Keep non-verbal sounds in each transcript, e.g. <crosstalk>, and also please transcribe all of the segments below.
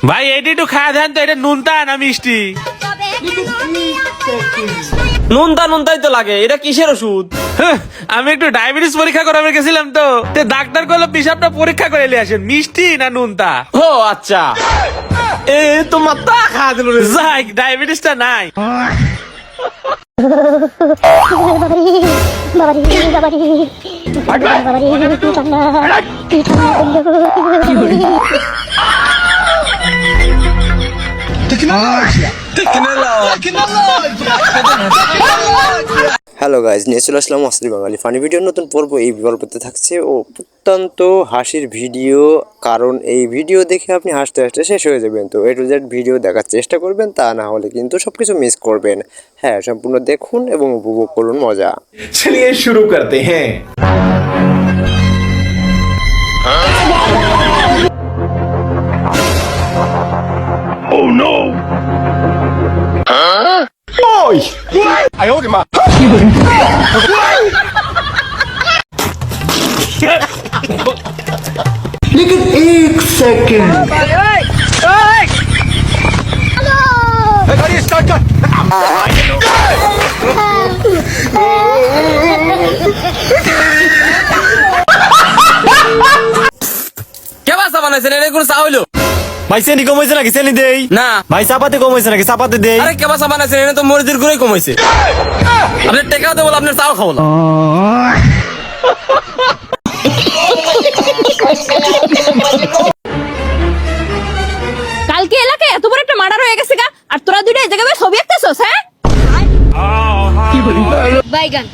ভাই এটি একটু খাওয়া দেন তো এটা নুনতা না মিষ্টি নুনতা নুনতাই তো লাগে এটা কিসের ওষুধ হ্যাঁ, আমি একটু ডায়াবেটিস পরীক্ষা করাবে গেছিলাম তো তো ডাক্তার করল পিসাবটা পরীক্ষা করে নিয়ে আসেন মিষ্টি না নুনতা ও আচ্ছা এ তোমার তা খাওয়া দিল রে যাই ডায়াবেটিসটা নাই বাবারি বাবারি বাবারি হ্যালো গাইজ নিয়ে চলে আসলাম অস্ত্রী বাঙালি ফানি ভিডিওর নতুন পর্ব। এই গল্পতে থাকছে ও অত্যন্ত হাসির ভিডিও কারণ এই ভিডিও দেখে আপনি হাসতে হাসতে শেষ হয়ে যাবেন। তো এ টু জেড ভিডিও দেখার চেষ্টা করবেন, তা না হলে কিন্তু সব কিছু মিস করবেন। হ্যাঁ সম্পূর্ণ দেখুন এবং উপভোগ করুন মজা। euch! Ei, hol mal! Look at 8 seconds! কে বাসা বানাইছেন এটা কোনো চা হইল ভাই চেনি কমাইছে নাকি? চেনি দেই। না। ভাই চাপাতে কমাইছে নাকি? চাপাতে দেই। আরে কে বাসা বানাইছেন এটা তো মরিদের গুড়াই কমাইছে আপনার টেকা দেবো আপনার চাও খাব না। কালকে এলাকায় এত বড় একটা মার্ডার হয়ে গেছে গা আর তোরা দুইটা এই জায়গায় ছবি আঁকতেছস হ্যাঁ? বাইগান।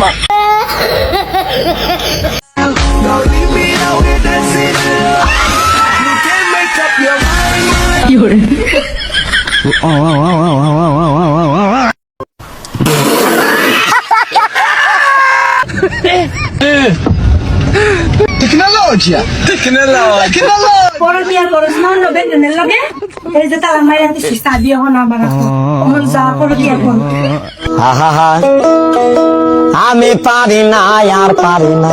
Pokemon. You can't make up your mind. পরে বিয়ার করস না অন্য বেতনের লগে এই যে তারা মাইরা দিছিস তা দিয়ে হন আমার এখন যা পরে বিয়ার কর আমি পারি না আর পারি না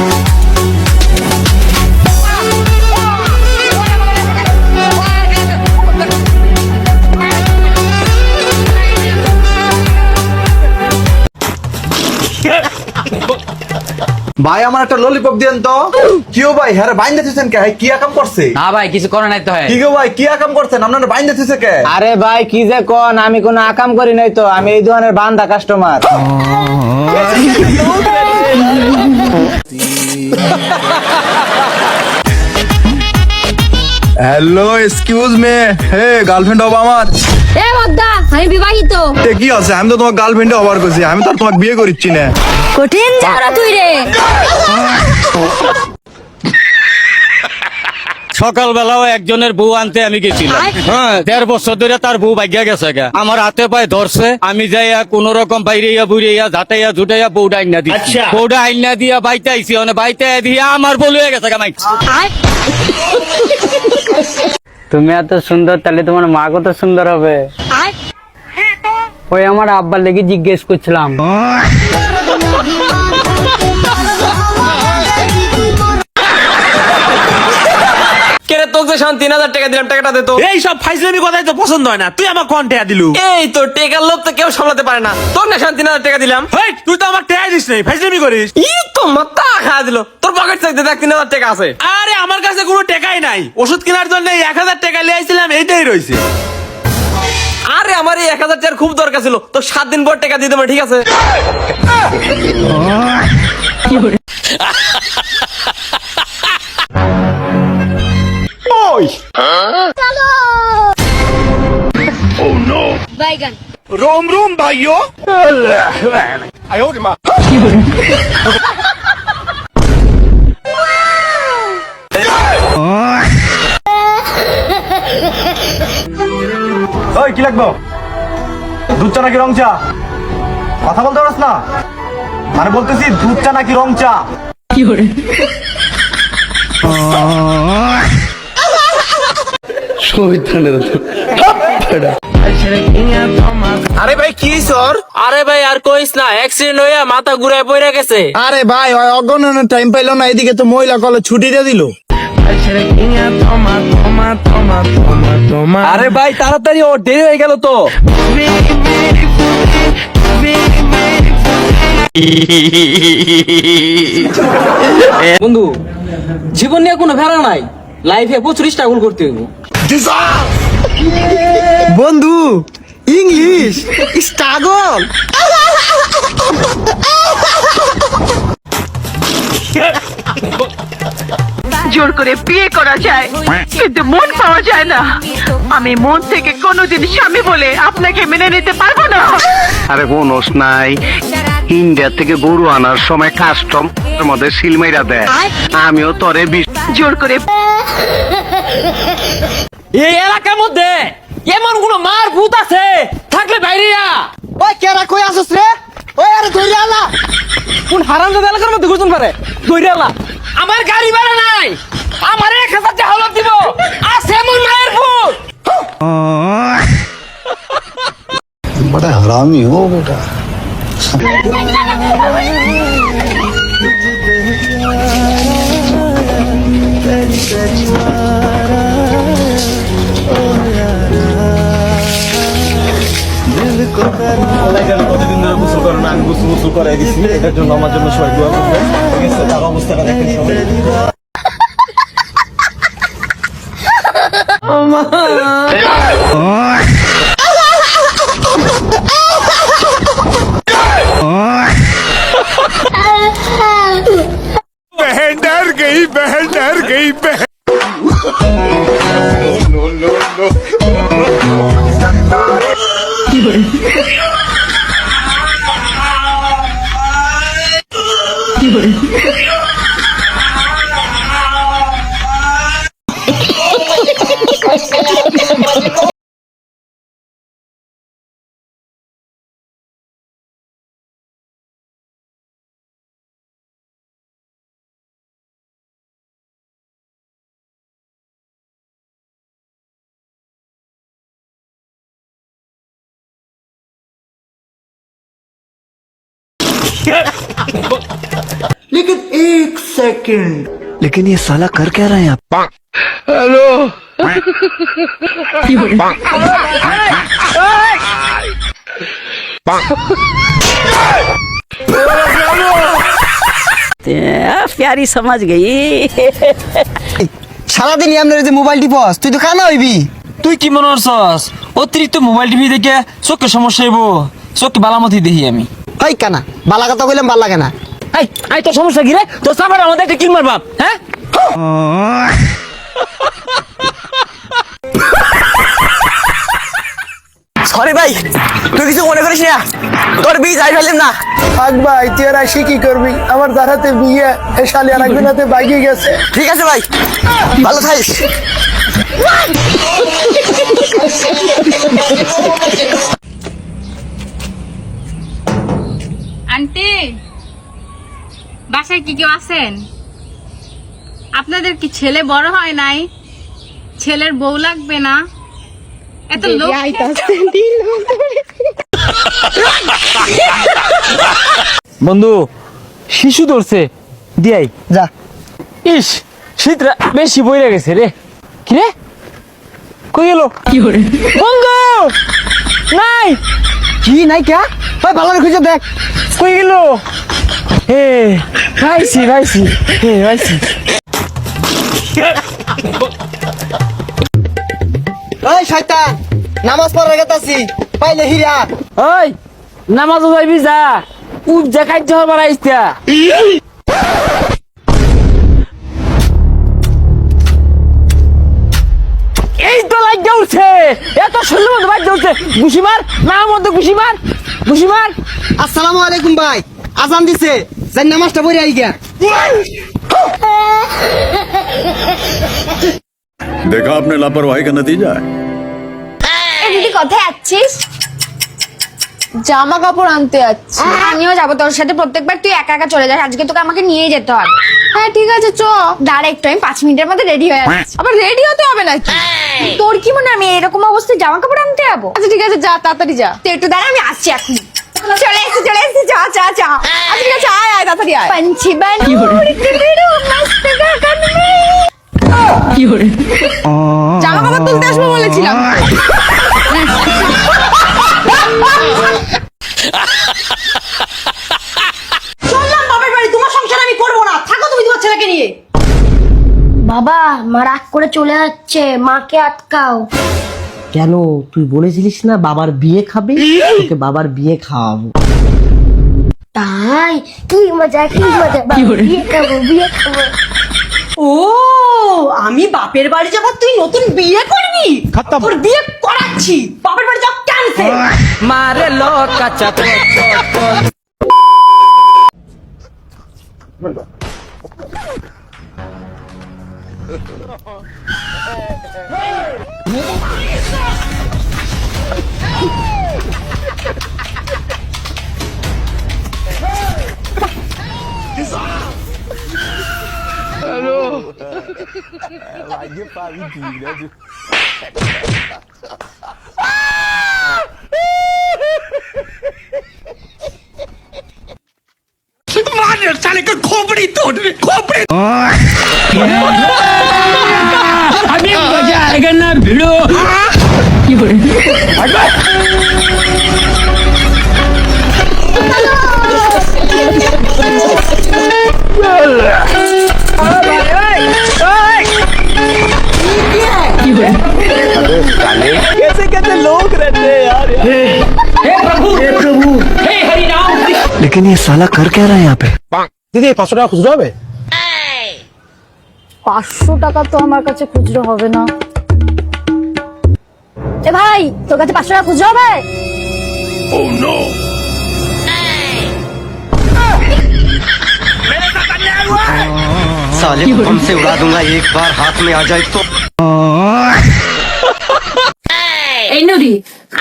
ভাই আমার একটা ললিপপ দেন তো। কিও ভাই হ্যাঁ বাইন দিতেছেন কে? কি আকাম করছে? না ভাই কিছু করে নাই তো কি গো ভাই কি আকাম করছেন? আপনার বাইন দিতেছে কে? আরে ভাই কি যে কোন আমি কোনো আকাম করি নাই তো আমি এই ধরনের বান্দা customer hello excuse me hey girlfriend হব আমার। এ মদ্দা আমি বিবাহিত। তে কি আছে? আমি তো তোমার গার্লফ্রেন্ডে হবার করছি। আমি তো আর তোমাকে বিয়ে করিচ্ছি না। কঠিন যাওরা তুই রে। সকালবেলাও একজনের বউ আনতে আমি গেছিলাম। হ্যাঁ দেড় বছর ধরে তার বউ ভাগ্যা গেছে গা। আমার হাতে পায়ে ধরছে। আমি যাইয়া কোন রকম বাইরেইয়া বুড়িয়া ঝাঁটাইয়া ঝুটাইয়া বউটা আইনা দিই বউটা আইনা দিয়া বাইতে আইছি অনে বাইতে দিয়া আমার বউ হয়ে গেছে গা মাইক। তুমি এত সুন্দর তাহলে তোমার মা কত সুন্দর হবে। ওই আমার আব্বার লেগে জিজ্ঞেস করছিলাম। শান তিন হাজার টাকা দিলাম টাকাটা দে তো। এই সব ফাইজলামি কথাই তো পছন্দ হয় না। তুই আমার কন্টে দিলু? এই তো টেকার লোভ তো কেউ সামলাতে পারে না। তোর না শান তিন হাজার টাকা দিলাম। হেই তুই তো আমার টেয়া দিস নাই ফাইজলামি করিস। ই তো মাথা খাওয়া দিল। তোর পকেট চাইতে দেখ তিন হাজার টাকা আছে। আরে আমার কাছে কোনো টাকাই নাই। ওষুধ কেনার জন্য এই এক হাজার টাকা লিয়ে আইছিলাম এইটাই রয়েছে আরে আমার এই এক হাজার টাকার খুব দরকার ছিল। তো সাত দিন পর টাকা দিয়ে দেবো ঠিক আছে? বাইগান। ওই কি লাগবো? দুধ চা নাকি রং চা? কথা বলতে পারস না? মানে বলতেছি দুধ চা নাকি রং চা? আরে ভাই কি সর আরে ভাই আর কইস না অ্যাক্সিডেন্ট হইয়া মাথা ঘুরায় পড়ে গেছে। আরে ভাই ওই অগণনের টাইম পাইলো না এদিকে তো মহিলা কলে ছুটি দিয়ে দিল। আরে ভাই তাড়াতাড়ি ওর দেরি হয়ে গেল তো। বন্ধু জীবন নিয়ে কোনো ভেড়া নাই। লাইফে প্রচুর স্ট্রাগল করতে হইব। বন্ধু ইংলিশ স্ট্রাগল! জোর করে বিয়ে করা যায় কিন্তু মন পাওয়া যায় না। আমি মন থেকে কোনোদিন স্বামী বলে আপনাকে মেনে নিতে পারব না। আরে বোনস নাই। ইন্ডিয়া থেকে গরু আনার সময় কাস্টম মধ্যে সিলমাইরা দেয়। আমিও তরে বিশ জোর করে এই এলাকার মধ্যে এমন কোন মার ভূত আছে? থাকলে বাইরিয়া ওই কেরা কই আসছ রে? ওই আরে ধরে আলা কোন হারাম এলাকার মধ্যে ঘুরতুন পারে? দইরালা আমার গাড়ি ভাড়া নাই। আমার এক হাজার টাকা হলত দিব। আছে এমন মায়ের ভূত। <laughs> কতদিন ধরে গোসল করে না, আমি গোসল গোসল করে দিছি। এটার জন্য আমার জন্য সবাই দোয়া করবে। ঠিক আছে টাকা অবস্থাটা দেখেন সবাই। बहन डर गई, बहन डर गई, बहन। लेकिन ये साला कर क्या रहे हैं आप प्यारी समझ गई সারাদিন আপনার যে মোবাইল টিপস তুই তো খানা হইবি তুই কি মনে করছস অতিরিক্ত মোবাইল টিভি দেখে চোখে সমস্যা হইব চোখে বালামতি দেখি আমি। হাই কানা বালা কথা কইলাম ভালো লাগে না এই আই তোর সমস্যা কি রে? তোর সাবার আমাদের একটা কিল মারবাম হ্যাঁ? সরি ভাই তুই কিছু মনে করিস না। তোর বিয়ে যাই ফেলিম না। থাক ভাই তুই আর আসি কি করবি? আমার দাঁড়াতে বিয়ে এ শালি আর একদিন হাতে বাইকে গেছে। ঠিক আছে ভাই ভালো থাকিস। আন্টি বাসায় কি কেউ আছেন? আপনাদের কি ছেলে বড় হয় নাই? ছেলের বউ লাগবে না? এত লোক বন্ধু শিশু ধরছে। দিয়াই যা। ইস শীত বেশি বইরে গেছে রে। কিরে কই গেল? বন্ধু! নাই! কি নাই কে? ভাই ভালো করে খুঁজে দেখ। কই গেল? হে ভাইছি ভাইছি হে ভাইছি ওই শয়তান নামাজ পড়ার গেতাছি পাইলে হিরা ওই নামাজও যাইবি যা। উপ যে খাইতে হবার আইস্তা তো লাইট উঠছে এত সুন্দর মতো বাইক উঠছে ঘুষি মার না মধ্যে ঘুষি মার ঘুষি মার আসসালামু আলাইকুম ভাই আজান দিছে যাই নামাজটা পড়ে আই গিয়া देखा आपने लापरवाही का नतीजा है এ দিদি কোথায় যাচ্ছিস জামা কাপড় আনতে যাচ্ছি আমিও যাবো তোর সাথে প্রত্যেকবার তুই একা একা চলে যাস আজকে তোকে আমাকে নিয়ে যেতে হবে হ্যাঁ ঠিক আছে চ। দাঁড়া একটু আমি পাঁচ মিনিটের মধ্যে রেডি হয়ে আসছি। আবার রেডি হতে হবে না তোর কি মনে আমি এরকম অবস্থায় জামা কাপড় আনতে যাব? আচ্ছা ঠিক আছে যা তাড়াতাড়ি যা। তুই একটু দাঁড়া আমি আসছি এখন যা যা যা। আচ্ছা ঠিক আছে আয় আয় তাড়াতাড়ি আয়। জামা কাপড় আসব বলেছিলাম। <laughs> <laughs> <laughs> ছেলেকে নিয়ে। বাবা মা রাগ করে চলে যাচ্ছে মাকে আটকাও। কেন? তুই বলেছিলিস না বাবার বিয়ে খাবে? তোকে বাবার বিয়ে খাওয়াবো। তাই? কি মজা কি মজা। বিয়ে খাব বিয়ে খাব। ও আমি বাপের বাড়ি যাব তুই নতুন বিয়ে করবি? তোর বিয়ে করাচ্ছি। বাপের বাড়ি যাও ক্যান্সেল মারে লো কাঁচা Hello. Like, get five, you can, that's. कैसे कैसे लोग रहते हैं यार प्रभु प्रभु हे लेकिन ये साला कर क्या रहा है यहाँ पे दीदी पाँच सौ टाका खुश रहा है পাঁচশো টাকা তো আমার কাছে খুচরো হবে না এ ভাই তোর কাছে পাঁচশো টাকা খুচরো হবে साले को हमसे उड़ा दूंगा एक बार हाथ में आ जाए तो এই নদী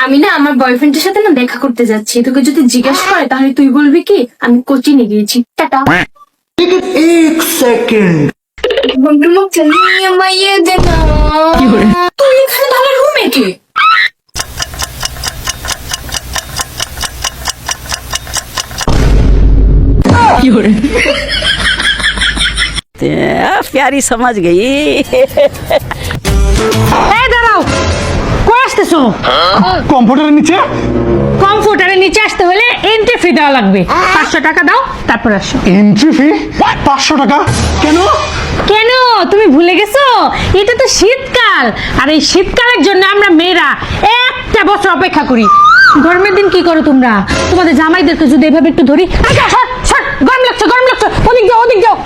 আমি না আমার বয়ফ্রেন্ডের সাথে না দেখা করতে যাচ্ছি তোকে যদি জিজ্ঞাসা করে তাহলে তুই বলবি কি আমি কোচিনে গিয়েছি টাটা एक सेकंड বন্ধুমুখে নিয়ে মাইয়ে দে না তুই এখানে ভালো রুমে কে? প্যারি সমাজ গেই। দাঁড়াও আসতেছো? কম্পিউটারের নিচে? কম্পিউটারের নিচে আসতে হলে এন্ট্রি ফি দেওয়া লাগবে। পাঁচশো টাকা দাও তারপর আসো। এন্ট্রি ফি পাঁচশো টাকা? কেন? কেন? তুমি ভুলে গেছো? এটা তো শীতকাল। আর এই শীতকালের জন্য আমরা মেয়েরা একটা বছর অপেক্ষা করি। গরমের দিন কি করো তোমরা? তোমাদের জামাইদেরকে যদি এভাবে একটু ধরি গরম লাগছে গরম লাগছে। ওদিক যাও ওদিক যাও।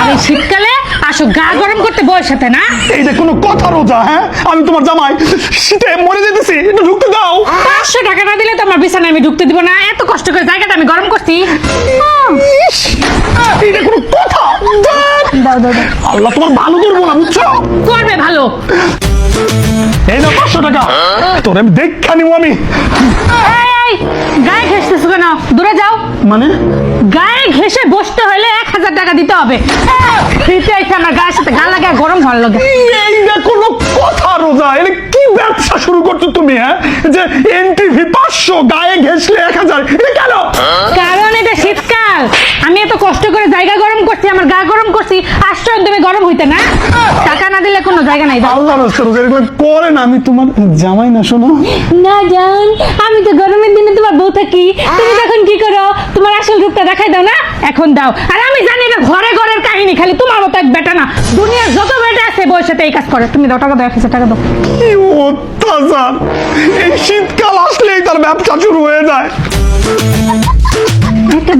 আর এই শীতকালে আসো গা গরম করতে বয়স সাথে না? এইটা কোনো কথা রোজা হ্যাঁ? আমি তোমার জামাই। শীতে মরে যেতেছি একটু ঢুকতে দাও। পাঁচশো টাকা না দিলে তোমার বিছানায় আমি ঢুকতে দিব না। এত কষ্ট করে জায়গাটা আমি গরম করছি। এইটা কোনো কথা দাও দাও দাও। আল্লাহ তোমার ভালো করব না বুঝছ? করবে ভালো। এই না পাঁচশো টাকা। তোর আমি দেখা নিব আমি। এই, এই, গায়ে ঘেসতেছো কেন? দূরে যাও। মানে? গায়ে ঘেসে বসতে হলে এক হাজার টাকা দিতে হবে। ফ্রিতে এসে আমার গায়ের সাথে গা লাগে গরম ভালো লাগে। এইটা কোনো কথা রোজা এটা কি ব্যবসা শুরু করছ তুমি হ্যাঁ? যে এনটিভি পাঁচশো গায়ে ঘেসলে এক হাজার এটা কেন? কারণ এটা শীতকাল আমি এত কষ্ট করে জায়গা গরম করছি আমার গা গরম করছি আশ্চর্য তুমি গরম হইতে না? টাকা না দিলে কোনো জায়গা নাই আল্লাহ রাস্তা রোজা এগুলো করে আমি তোমার জামাই না শোনো। না জান আমি তো গরমের দিনে তোমার বউ থাকি। তুমি তখন কি করো? তোমার আসল রূপটা দেখাই দাও না? এখন দাও। আর আমি জানি এটা ঘরে ঘরের কাহিনী খালি তোমার মতো এক বেটা না। দুনিয়ার যত বেটা আছে সাথে এই কাজ করে। তুমি দাও টাকা দাও এক হাজার টাকা দাও। কি অত্যাচার এই শীতকাল আসলেই তার ব্যবসা শুরু হয়ে যায়।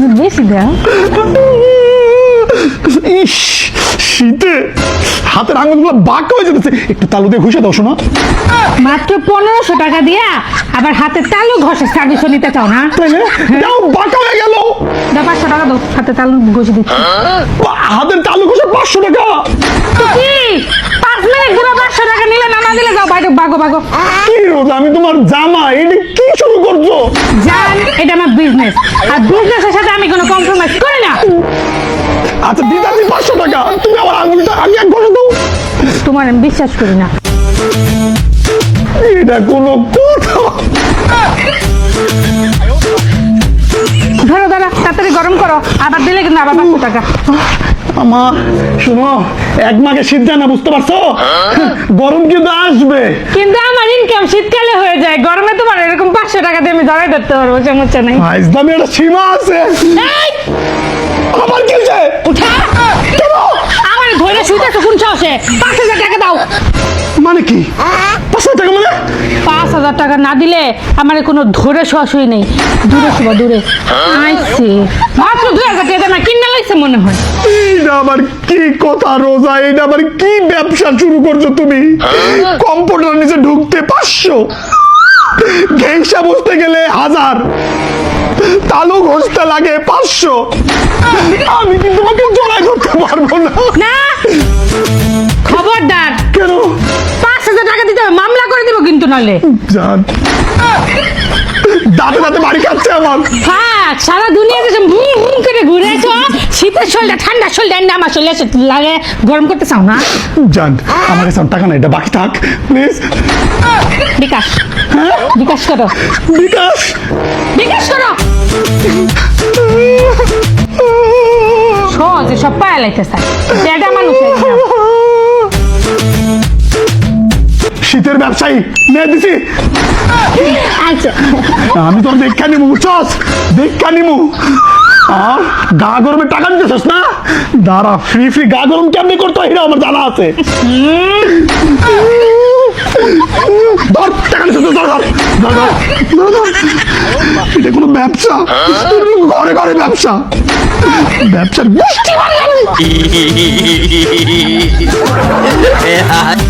হাজার বেশি দাও ইস শীতে হাতের আঙুলগুলো বাঁকা হয়ে যেতেছে। একটু তালু দিয়ে ঘুষে দাও শোনা মাত্র পনেরোশো টাকা দিয়া আবার হাতে তালু ঘষে সার্ভিসও নিতে চাও না? দাও বাঁকা হয়ে গেল। দাও পাঁচশো টাকা দাও হাতে তালু ঘষে দিচ্ছি। হাতের তালু ঘষে পাঁচশো টাকা। তো কি পাঁচ মিনিট ধরে পাঁচশো টাকা নিলে না না দিলে যাও বাইরে বাগো বাগো কি রোজা আমি তোমার জামা এটা কি শুরু করছ? জান এটা আমার বিজনেস আর বিজনেসের সাথে আমি কোনো কম্প্রোমাইজ করি না। আচ্ছা দিদাজি পাঁচশো টাকা তুমি আমার আঙুলটা আগে এক ঘষে দাও তোমার আমি বিশ্বাস করি না। এটা কোনো কথা। ধরো দাদা তাড়াতাড়ি গরম করো আবার দিলে কিন্তু আবার পাঁচশো টাকা। শোনো এক মাকে শীত যায় না বুঝতে পারছ? গরম কিন্তু আসবে। কিন্তু আমার ইনকাম শীতকালে হয়ে যায় গরমে তোমার এরকম পাঁচশো টাকা দিয়ে আমি জড়াই ধরতে পারব সমস্যা নেই। আইসদামি একটা সীমা আছে। আমার কি? উঠা! আমার ধরে শুইতেছো কোন সাহসে পাঁচ হাজার টাকা দাও। মানে কি? পাঁচ হাজার টাকা না দিলে আমার কোনো ধরে শোয়াশুই নেই। দূরে শুভ দূরে। আইসি মাত্র দুই হাজার টাকা না কিনে লাগছে মনে হয়। এইটা আবার কি কথা রোজা এইটা আবার কি ব্যবসা শুরু করছ তুমি? কম্পিউটার নিচে ঢুকতে পাঁচশো। ঘেঁষা বসতে গেলে হাজার। তালু ঘষতে লাগে পাঁচশো। আমি কি তোমাকে জড়াই করতে পারব না? না! খবরদার। কেন? হাজার টাকা দিতে হবে মামলা করে দিব কিন্তু নালে জান। দাঁতে দাঁতে বাড়ি খাচ্ছে আমার। থাক সারা দুনিয়াতে যে হুম হুম করে ঘুরেছো শীতের শরীরটা ঠান্ডা শরীরটা আমার শরীরে এসে লাগে গরম করতে চাও না? জান আমার কাছে টাকা নাই এটা বাকি থাক প্লিজ বিকাশ। বিকাশ করো। বিকাশ। বিকাশ করো। সহজে সব পায়া লাইতে চাই এটা মানুষের। শীতের ব্যবসায়ী। মেয়ে দিছি। আচ্ছা। আমি তোর দেখা নিবো বুঝছস? দেখা নিবো আর গা গরমে টাকা দিতেছস না? দাঁড়া ফ্রি ফ্রি গা গরম কেমনি করতে এটা আমার জানা আছে। ধর টাকা নিতেছস ধর ধর। ধর ধর। ধর, ধর। এটা কোনো ব্যবসা। ঘরে ঘরে ব্যবসা। ব্যবসার বানাবে। <laughs>